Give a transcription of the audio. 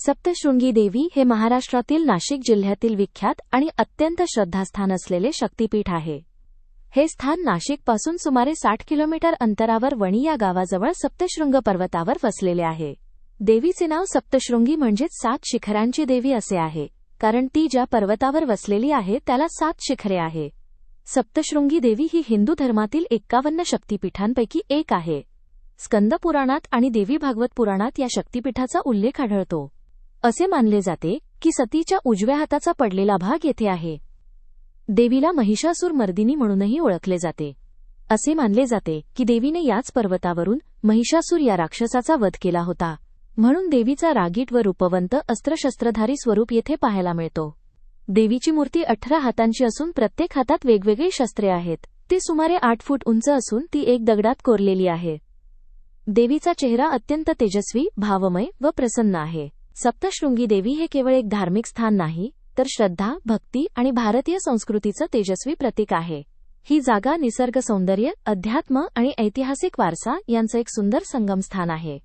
सप्तशृंगी देवी हे महाराष्ट्रातील नाशिक जिल्ह्यातील विख्यात आणि अत्यंत श्रद्धास्थान असलेले शक्तीपीठ आहे. हे स्थान नाशिकपासून सुमारे साठ किलोमीटर अंतरावर वणी या गावाजवळ सप्तशृंग पर्वतावर वसलेले आहे. देवीचे नाव सप्तशृंगी म्हणजेच सात शिखरांची देवी असे आहे कारण ती ज्या पर्वतावर वसलेली आहे त्याला सात शिखरे आहे. सप्तशृंगी देवी ही हिंदू धर्मातील एक्कावन्न शक्तीपीठांपैकी एक आहे. स्कंद पुराणात आणि देवी भागवत पुराणात या शक्तीपीठाचा उल्लेख आढळतो. असे मानले जाते की सतीच्या उजव्या हाताचा पडलेला भाग येथे आहे. देवीला महिषासूर मर्दिनी म्हणूनही ओळखले जाते. असे मानले जाते की देवीने याच पर्वतावरून महिषासूर या राक्षसाचा वध केला होता. म्हणून देवीचा रागीट व रूपवंत अस्त्रशस्त्रधारी स्वरूप येथे पाहायला मिळतो. देवीची मूर्ती अठरा हातांची असून प्रत्येक हातात वेगवेगळी शस्त्रे आहेत. ती सुमारे आठ फूट उंच असून ती एक दगडात कोरलेली आहे. देवीचा चेहरा अत्यंत तेजस्वी भावमय व प्रसन्न आहे. सप्तशृंगी देवी हे केवळ एक धार्मिक स्थान नाही तर श्रद्धा भक्ती आणि भारतीय संस्कृतीचं तेजस्वी प्रतीक आहे. ही जागा निसर्ग सौंदर्य अध्यात्म आणि ऐतिहासिक वारसा यांचं एक सुंदर संगमस्थान आहे.